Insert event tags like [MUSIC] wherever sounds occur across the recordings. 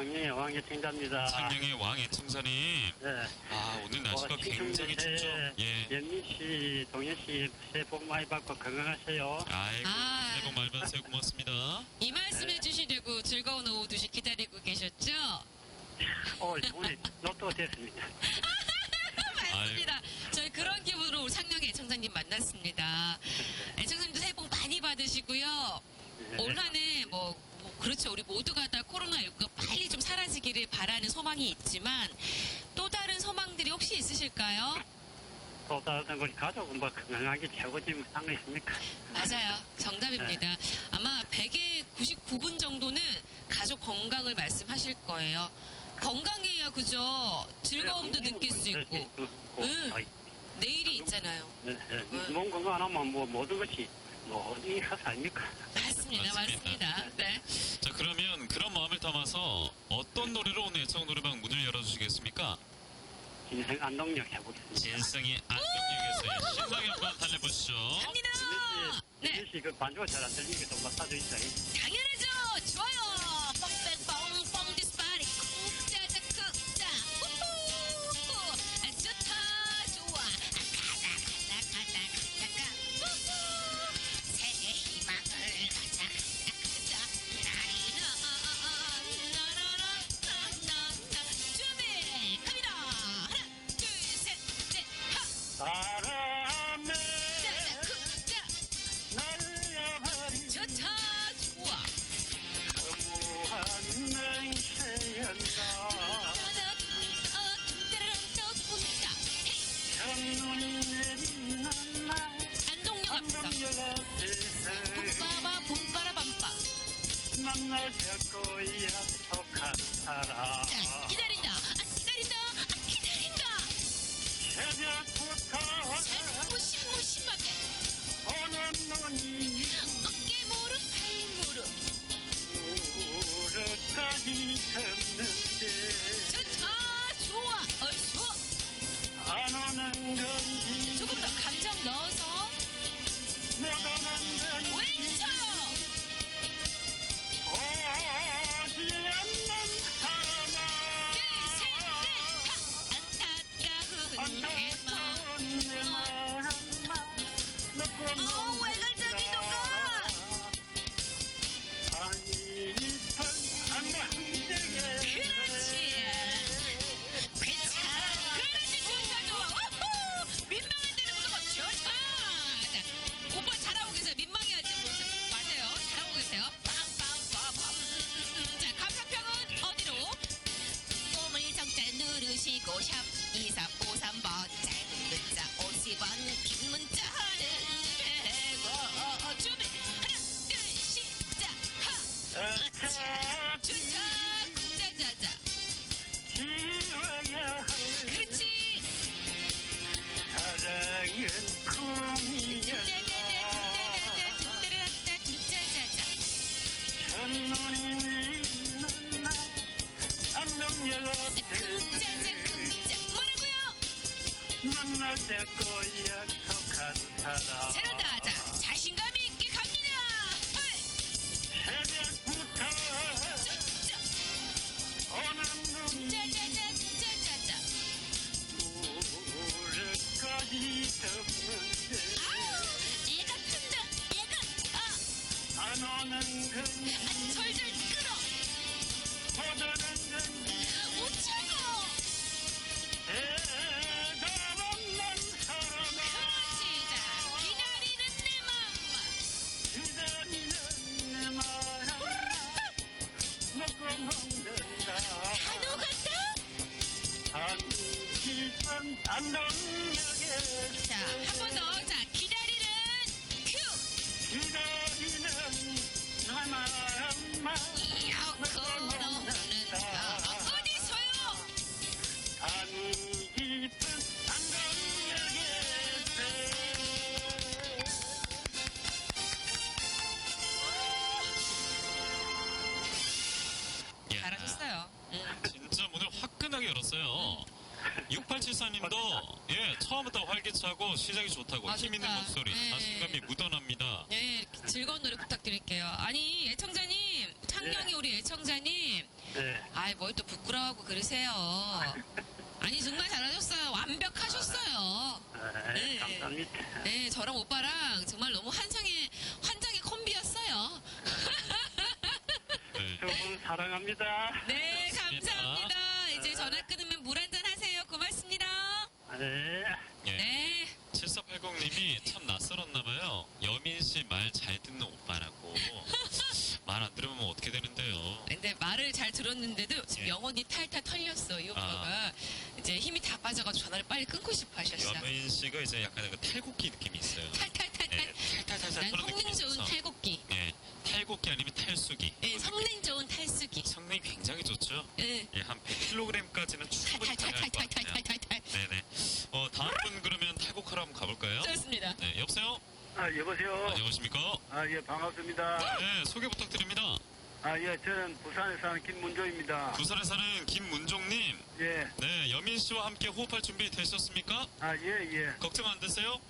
창녕의 왕의 팀장입니다. 창녕의 왕 애청자님. 네. 아, 오늘 날씨가 굉장히 춥죠? 예. 연미 씨, 동현 씨, 새해 복 많이 받고 건강하세요. 아이고, 아. 새해 복 많이 받으세요. 고맙습니다. 이 말씀 해주시려고 즐거운 오후 2시 기다리고 계셨죠? 어, 오늘 로또 됐습니다. [LAUGHS] 맞습니다. 저희 그런 기분으로 우리 창녕의 애청자님 만났습니다. 애청자님도 새해 복 많이 받으시고요. 네. 올 한해 뭐, 뭐 그렇죠. 우리 모두가 다 코로나19가 빨리 좀 사라지기를 바라는 소망이 있지만 또 다른 소망들이 혹시 있으실까요? 또 다른 우리 가족은 뭐 건강하게 최고지 뭐 상관 있습니까? 맞아요. 정답입니다. 아마 100에 99분 정도는 가족 건강을 말씀하실 거예요. 건강해야 그죠? 즐거움도 느낄 수 있고 응. 아이, 내일이 있잖아요. 네, 네. 몸 건강 안 하면 뭐 모든 것이 뭐 어디 가서 아닙니까? 맞습니다. 맞습니다. 맞습니다. 네. 자, 그러면 그런 마음을 담아서 어떤 노래로 오늘 애청 노래방 문을 열어주시겠습니까? 인생 안동역 해보겠습니다. 진성이 안동역에서 신나게 한번 달려보시죠. 갑니다. 네. 네. 씨그 반주가 잘 안 들리니까 좀 마사지 있어요. 당연하죠. 만날 때고 약속한 사람 잘한다 자 자신감 있게 갑니다. 새벽부터 오는 아우 얘가 튼다 얘가 안 오는 건지 அந்த 아니, 애청자님, 창녕이 네. 우리 애청자님, 네. 아이, 뭘 또 부끄러워하고 그러세요. [LAUGHS] 아니, 정말 잘하셨어요. 완벽하셨어요. 네, 네. 감사합니다. 네, 저랑 오빠랑 정말 너무 환상의, 환장의 콤비였어요. 네. 두분 사랑합니다. 네, 고맙습니다. 감사합니다. 이제 전화 끊으면 물 한잔 하세요. 고맙습니다. 네. 예. 네. 7480님이 참 낯설었나봐요. 여민 씨 말 잘 듣는 오빠라고. [LAUGHS] 말 안 들으면 어떻게 되는데요? 근데 말을 잘 들었는데도 지금 예. 영혼이 탈탈 털렸어. 이 오빠가 이제 힘이 다 빠져가지고 전화를 빨리 끊고 싶어 하셨어. 여민 씨가 이제 약간 그 탈곡기 느낌이 있어요. 탈탈탈탈. 네, 탈탈탈탈 난 느낌이 성능 좋은 있어서. 예, 탈곡기 아, 여보세요. 안녕하십니까? 아, 예, 반갑습니다. 네, 소개 부탁드립니다. 아, 예, 저는 부산에 사는 김문조입니다. 부산에 사는 김문종님. 예. 네, 여민 씨와 함께 호흡할 준비 되셨습니까? 아, 예, 예. 걱정 안 되세요?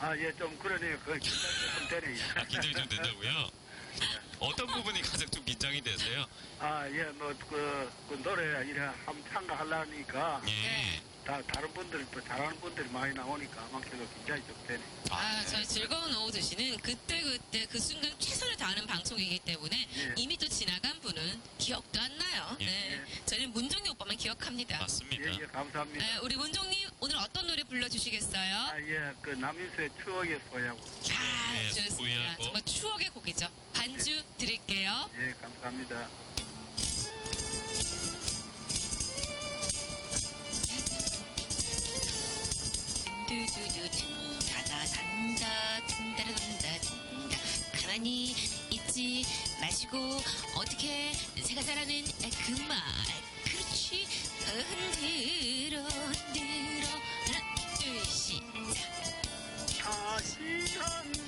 아, 예, 좀 그러네요. 그 긴장이 좀 되네요. 아, 긴장이 좀 된다고요? [LAUGHS] 어떤 부분이 가장 좀 긴장이 되세요? 아, 예, 뭐, 그, 그 노래 이래 한번 참가하려니까 예. 다, 다른 분들, 또 잘하는 분들이 많이 나오니까 아마도 긴장이 좀 되네. 아, 네. 저희 즐거운 오후 드시는 그때그때 그 순간 최선을 다하는 방송이기 때문에 예. 이미 또 지나간 분은 기억도 안 나요. 예. 네. 저는 문종이 오빠만 기억합니다. 맞습니다. 예, 예, 감사합니다. 네, 우리 문종님 오늘 어떤 노래 불러주시겠어요? 아, 예, 그 남인수의 추억의 소야고. 아, 네, 좋습니다. 소유하고. 정말 추억의 곡이죠. 반주 드릴게요. 예, 감사합니다. 두두두 다다 단다 든다라단다 든다 가만히 있지 마시고 어떻게 제가 잘하는 그 말 그렇지? 흔들어 흔들어. 하나 둘 시작. 다시 한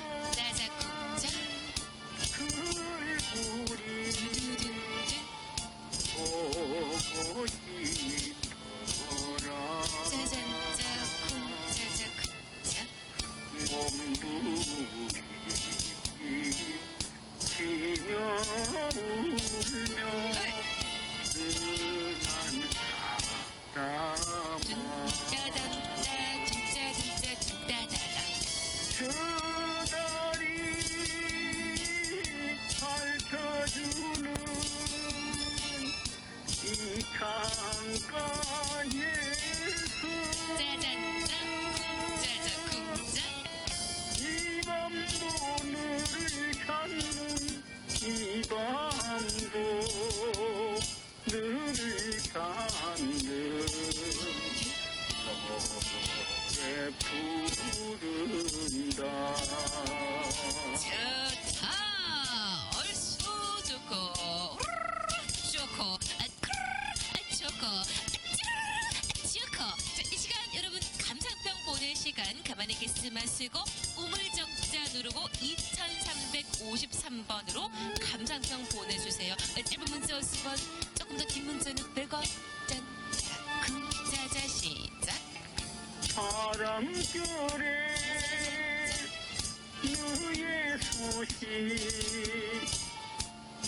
것이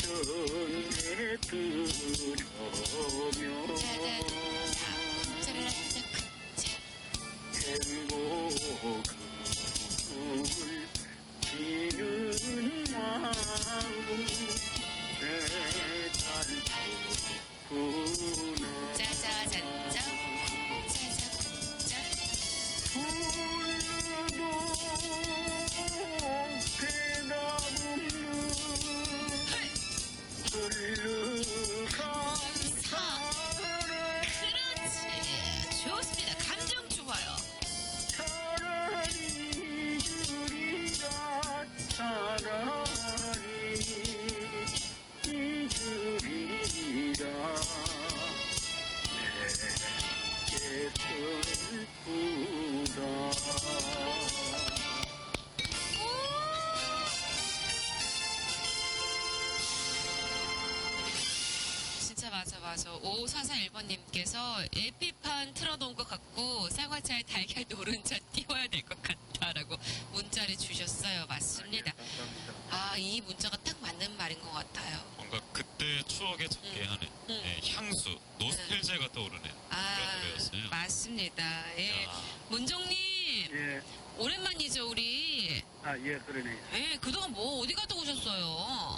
등에 두려. 5441번님께서 에피판 틀어놓은 것 같고 사과차에 달걀 노른자 띄워야 될 것 같다라고 문자를 주셨어요. 맞습니다. 감사합니다. 아, 이 문자가 딱 맞는 말인 것 같아요. 뭔가 그때 추억에 적게 음. 하는 음. 예, 향수, 노스텔지아가 떠오르는 그런 아, 노래였어요. 맞습니다. 예. 야, 문정님, 예, 오랜만이죠, 우리. 아, 예, 그러네. 예, 그동안 뭐 어디 갔다 오셨어요?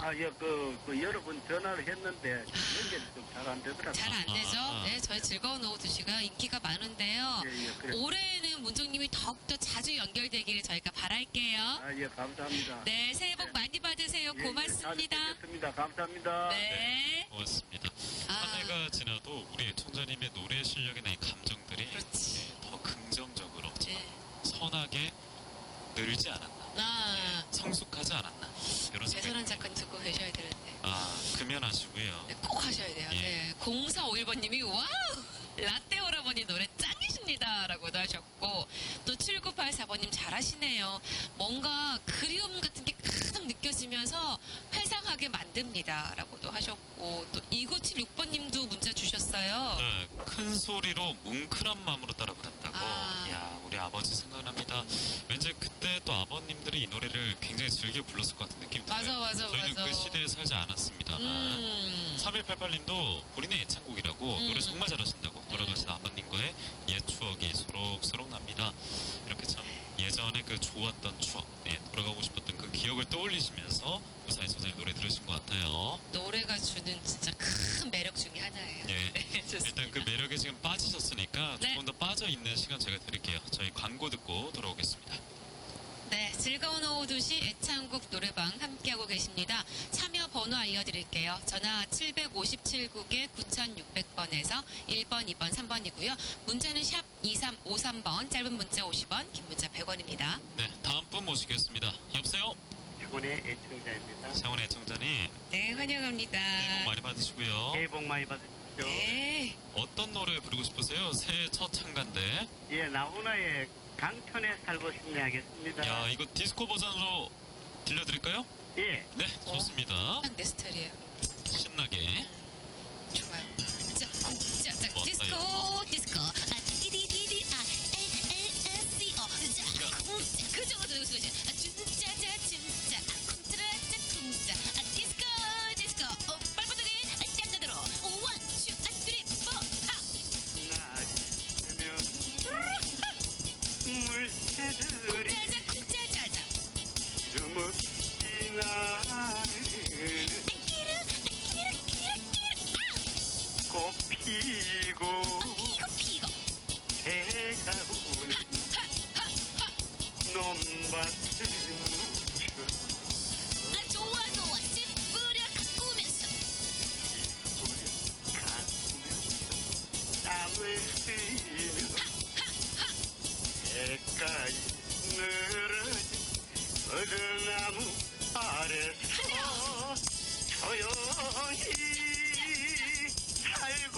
아, 예, 그, 그 여러 번 전화를 했는데 연결이 좀 잘 안 되더라고요. 잘 안 되죠? 아, 아. 네, 저희 즐거운 오후 2시가 인기가 많은데요. 예, 예, 그래. 올해는 문정님이 더욱더 자주 연결되기를 저희가 바랄게요. 아, 예, 감사합니다. 네, 새해 복 많이 받으세요. 예, 고맙습니다. 예, 잘 듣겠습니다. 감사합니다. 네. 고맙습니다. 아, 한 해가 지나도 우리 애청자님의 노래 실력이나 이 감정들이 그렇지. 더 긍정적으로 네. 선하게 늘지 않았나 아, 하지 않았나 이런 배선한 작가님 듣고 계셔야 되는데. 아 금연하시고요 네, 꼭 하셔야 돼요. 예. 네. 0451번님이 와우! 라떼 오라버니 노래 짱이십니다. 라고도 하셨고, 또 7984번님 잘하시네요. 뭔가 그리움 같은 게 가득 느껴지면서 회상하게 만듭니다. 라고도 하셨고, 또 2976번님도 문자 주셨어요. 네, 큰 소리로 뭉클한 마음으로 따라 부른다고 아. 야 우리 아버지 생각납니다 왠지 그 때 또 아버님들이 이 노래를 굉장히 즐겨 불렀을 것 같은 느낌이 맞아, 들어요 맞아, 저희는 맞아. 그 시대에 살지 않았습니다만 음. 3188님도 본인의 애창곡이라고 음. 노래 정말 잘하신다고 돌아가신 아버님과의 옛 추억이 소록소록 납니다. 이렇게 참 예전에 그 좋았던 추억, 예, 돌아가고 싶었던 그 기억을 떠올리시면서 우사의 소장의 노래 들으신 것 같아요. 노래가 주는 진짜 큰 매력 중에 하나예요. 예. 네, [LAUGHS] 좋습니다. 일단 그 매력에 지금 빠지셨으니까 네. 조금 더 빠져 있는 시간 제가 드릴게요. 저희 광고 듣고. 네, 즐거운 오후 2시 애창곡 노래방 함께하고 계십니다. 참여 번호 알려드릴게요. 전화 757국에 9600번에서 1번, 2번, 3번이고요. 문자는 샵 2353번, 짧은 문자 50원, 긴 문자 100원입니다. 네, 다음 분 모시겠습니다. 여보세요? 이번에 애청자입니다. 세원의 애청자님, 네, 환영합니다. 새해 복 많이 받으시고요. 새해 복 많이 받으십시오. 네, 어떤 노래 부르고 싶으세요? 새해 첫 참가인데. 예, 나훈아의 강천에 살고 싶네 하겠습니다. 야, 이거 디스코 버전으로 들려드릴까요? 예, 네, 좋습니다. 딱 내 스타일이에요. 신나게. 좋아요. 자, 자, 자, 뭐, 디스코, 디스코. 해가에 늘어진 어른나무 아래서 조용히 살고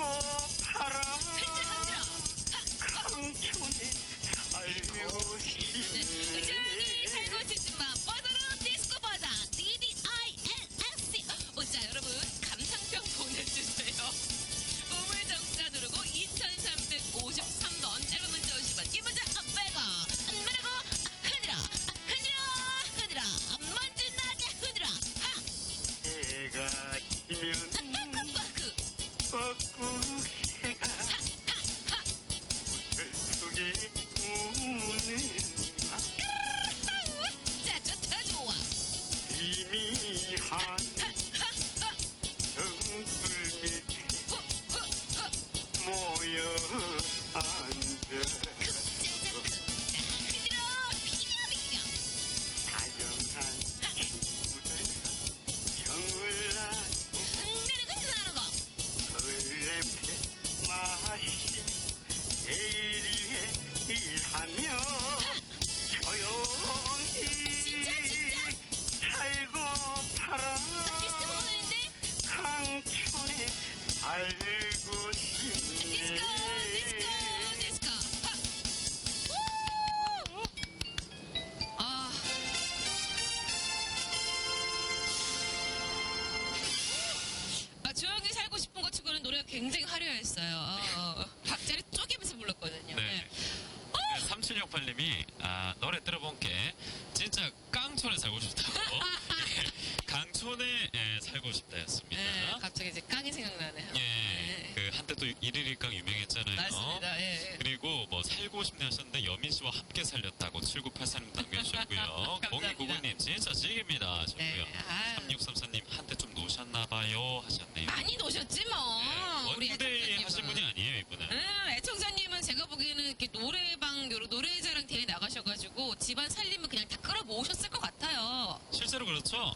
실제로 그렇죠?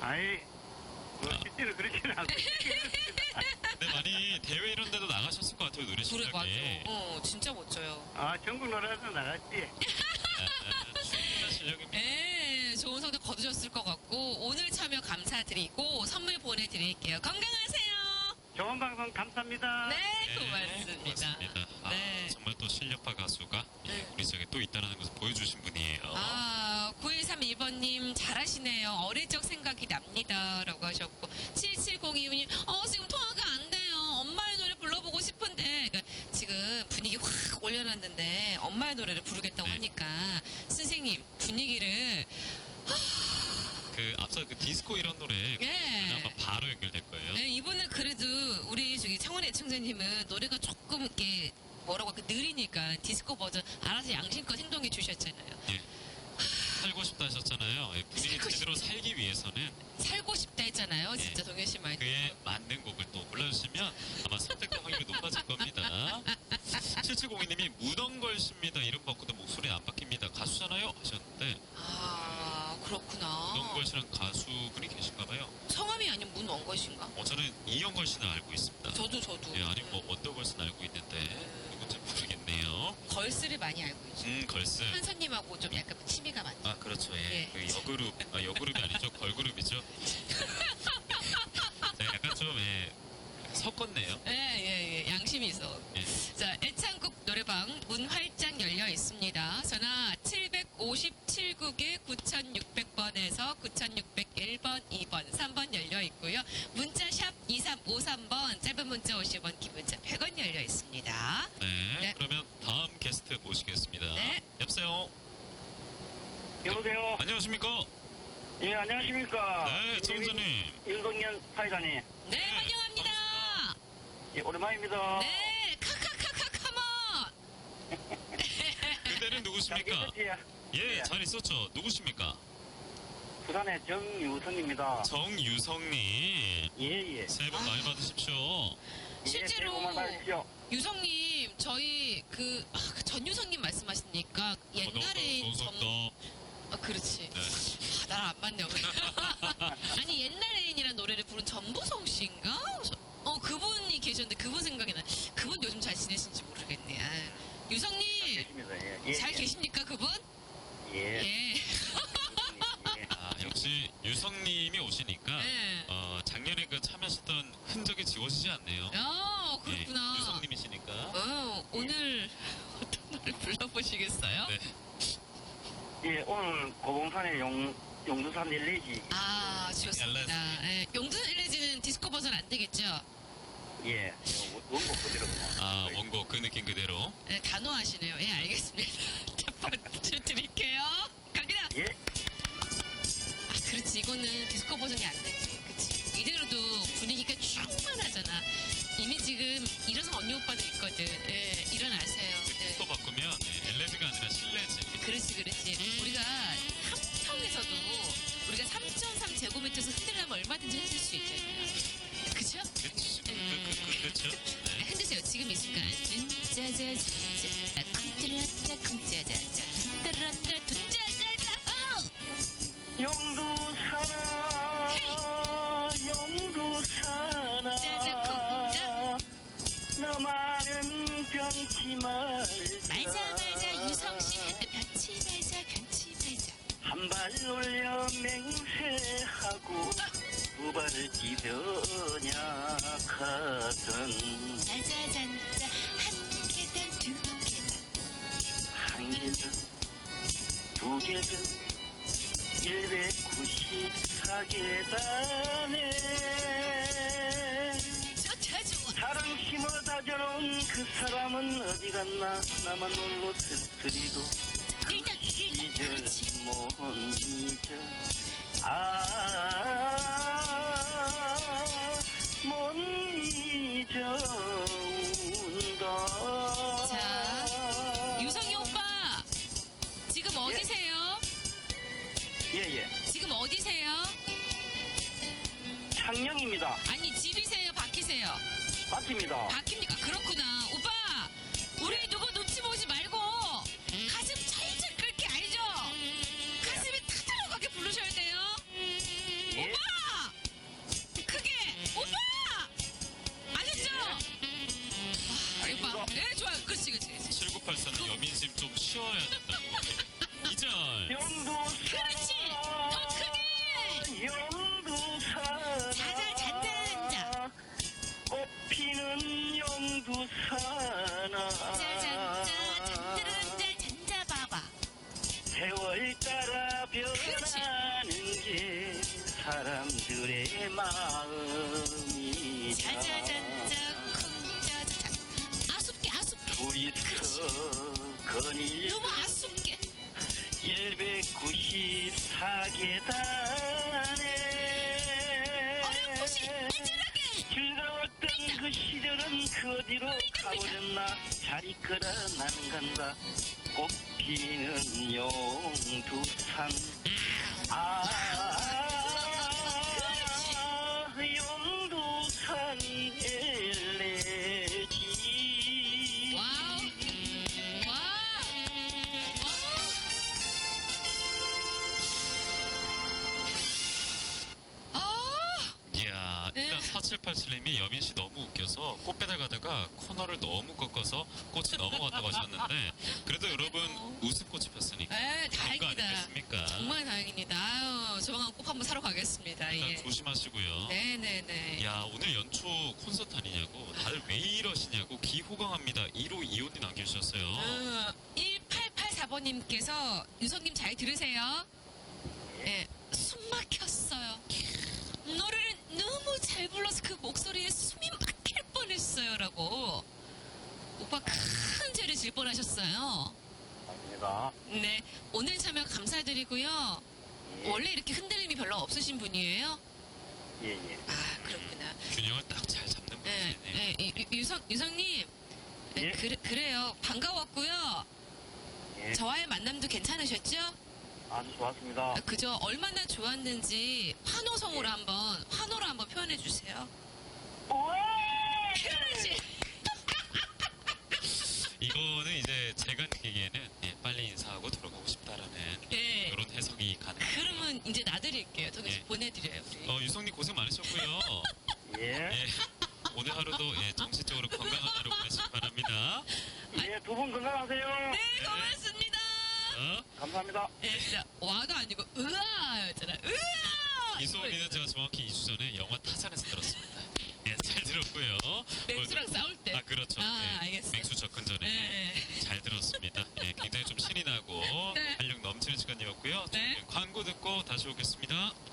아이, 뭐 실제로 그렇지는 않고. [LAUGHS] 근데 많이 대회 이런 데도 나가셨을 것 같아요 노래 그래, 맞아. 실력이. 어, 진짜 멋져요. 아, 전국 노래도 나갔지. 아, 충분한 실력입니다. 예, 좋은 성적 거두셨을 것 같고, 오늘 참여 감사드리고, 선물 보내드릴게요. 건강하세요. 좋은 방송 감사합니다. 네, 네, 고맙습니다. 고맙습니다. 아, 네. 정말 또 실력파 가수가 네. 우리 지역에 또 있다는 것을 보여주신 분이 에요. 아, 9131번님 잘하시네요. 어릴 적 생각이 납니다. 라고 하셨고, 7702님, 어, 지금 통화가 안 돼요. 엄마의 노래 불러보고 싶은데, 그러니까 지금 분위기 확 올려놨는데, 엄마의 노래를 부르겠다고 네. 하니까, 선생님, 분위기를, 그 앞서 그 디스코 이런 노래 예. 아마 바로 연결될 거예요. 네, 이분은 그래도 우리 저기 창원 애청자님은 노래가 조금 이렇게 뭐라고 할까 느리니까 디스코 버전 알아서 양심껏 행동해 주셨잖아요. 예. 살고 싶다 하셨잖아요. 예, 본인이 살고 제대로 살기 위해서는 살고 싶다 했잖아요. 진짜 동현 씨 말. 그에 맞는 곡을 또 골라주시면 아마 선택될 확률이 높아질 겁니다. [LAUGHS] 7702님이 무덤걸씨입니다. 이름 바꾸도 목소리 안 바뀝니다. 가수잖아요? 하셨는데 아 그렇구나. 무덤걸씨랑 가수분이 계신가 봐요. 성함이 아닌 문원것인가? 어, 저는 이영걸 씨는 알고 있습니다. 저도 저도. 예, 아니 뭐 원더걸 씨는 알고 있는데 누군지 모르겠네요. 걸스를 많이 알고 있죠. 음, 걸스. 한사님하고 좀 약간 취미가 많죠. 아 그렇죠 예, 예. 그 여그룹 아 여그룹이 아니죠 걸그룹이죠 [LAUGHS] 네, 약간 좀 예, 섞었네요 예. 양심이 있어. 예. 자, 애창국 노래방 문 활짝 열려 있습니다. 전화 757국에 9600번에서 9601번, 2번, 3번 열려 있고요. 문자 샵 2353번, 짧은 문자 50원, 긴 문자 100원 열려 있습니다. 네, 네. 그러면 다음 게스트 모시겠습니다 네. 여보세요 여보세요. 안녕하십니까 예, 안녕하십니까. 네 정선님 윤동현 사회자님. 네, 환영합니다. 예, 오랜만입니다. 네, 카카카카. [LAUGHS] 그대는 잘 누구십니까 계셨지요? 예잘 있었죠 누구십니까 부산의 정유성입니다. 정유성님 예, 예. 새해 복 많이 받으십시오 예, 실제로 받으십시오. 유성님, 저희 그, 아, 그 전유성님 말씀하시니까 옛날에 어, 전, 더 아, 그렇지. 네. 아, 나랑 안 맞네요. [LAUGHS] 아니 옛날에인이란 노래를 부른 전부성 씨인가? 어 그분이 계셨는데 그분 생각이 나. 그분 요즘 잘 지내신지 모르겠네. 아, 유성님 계십니다. 예, 예. 잘 예. 계십니까 그분? 예. 예. 예. [LAUGHS] 아, 역시 유성님이 오시니까 네. 어, 작년에 그 참여하셨던 흔적이 지워지지 않네요 어 그렇구나. 예, 유성님이시니까 어 오늘 [LAUGHS] 어떤 노래 불러보시겠어요? 네. 예, 오늘 고봉산의 용, 용두산 릴레지. 아 좋습니다. 예, 용두산 일레지는 디스코 버전 안 되겠죠? 예. 원곡 그대로. 아 원곡 그 느낌 그대로 네, 단호하시네요. 예, 알겠습니다. [LAUGHS] 첫 번째 드릴게요. 갑니다. 예. 아, 그렇지. 이거는 디스코 버전이 안 되지. 그치. 이대로도 분위기가 충만하잖아. 이미 지금 일어선 언니 오빠들 있거든. 예, 일어나세요. 예. 또 바꾸면 네, 엘레지가 아니라 실레지 그렇지, 그렇지. 우리가 함평에서도 우리가 3.3 제곱미터에서 흔들려면 얼마든지 흔들 수 있잖아요. 그죠? 그, 그, 그, 그렇죠 네, 네. 흔드세요. 지금 이 순간. 짜자자자, 쿵짜라짜, 쿵짜자자, 따라따 카던 짜자잔자 한 계단 두 계단 한 개든 두 개든 194계단에 좋다 좋아 사랑 심어 다져놓은 그 사람은 어디 갔나? 나만 홀로 슬프리도 일단 일단 잊 먼저 자, 유성이 오빠 지금 예. 어디세요? 예예 지금 어디세요? 창녕입니다 아니 집이세요? 밖이세요? 맞습니다 바뀝니까? 그렇구나. 오빠, 우리 누구 놓 그 어디로 가버렸나? 잘 이끌어 나는 간다 꽃 피는 용두산. 아 용두산 엘레지. 이야, 일단 네. 4787님이 여민 씨 꽃 배달 가다가 코너를 너무 꺾어서 꽃이 넘어갔다고 하셨는데 그래도 여러분 웃음꽃이 폈으니까 네, 거 다행이다. 아니겠습니까? 정말 다행입니다. 아유, 조만간 꼭 한번 사러 가겠습니다. 일단 예. 조심하시고요. 네네네. 야 오늘 연초 콘서트 아니냐고 다들 왜 이러시냐고 기호강합니다 1호 2호님 남겨주셨어요 어, 1884번님께서 유성님 잘 들으세요? 네, 숨 막혔어요. 노래를 너무 잘 불러서 그 목소리에 숨이 막힐 뻔했어요 라고. 오빠 큰 죄를 질 뻔하셨어요. 아닙니다 네, 오늘 참여 감사드리고요. 원래 이렇게 흔들림이 별로 없으신 분이에요? 예 예 아, 그렇구나. 균형을 딱 잘 잡는 네, 분이네 네, 유성, 유성님. 네, 예? 그래, 그래요. 반가웠고요. 예. 저와의 만남도 괜찮으셨죠? 아주 좋았습니다 그저 얼마나 좋았는지 환호성으로 한번, 환호로 한번 표현해 주세요. 그렇지. [LAUGHS] 이거는 이제 제가 느끼기에는 예, 빨리 인사하고 들어가고 싶다라는 예. 이런 해석이 가능해요 그러면 이제 놔드릴게요. 저는 예. 보내드려요. 우리. 어, 유성님 고생 많으셨고요 [LAUGHS] 예. 예, 오늘 하루도 예, 정신적으로 건강한 하루 보내시기 바랍니다 예, 두 분 건강하세요. 네, 고맙습니다. 어? 감사합니다. 예, 진짜 와가 아니고 으아였잖아. 으아. 이 소리는 제가 정확히 2주 전에 영화 타잔에서 들었습니다 들었고요. 맹수랑 싸울 때. 아 그렇죠. 아, 예. 알겠어요. 맹수 접근 전에 네. 잘 들었습니다. 예, 굉장히 좀 신이 나고 네. 활력 넘치는 시간이었고요. 네. 광고 듣고 다시 오겠습니다.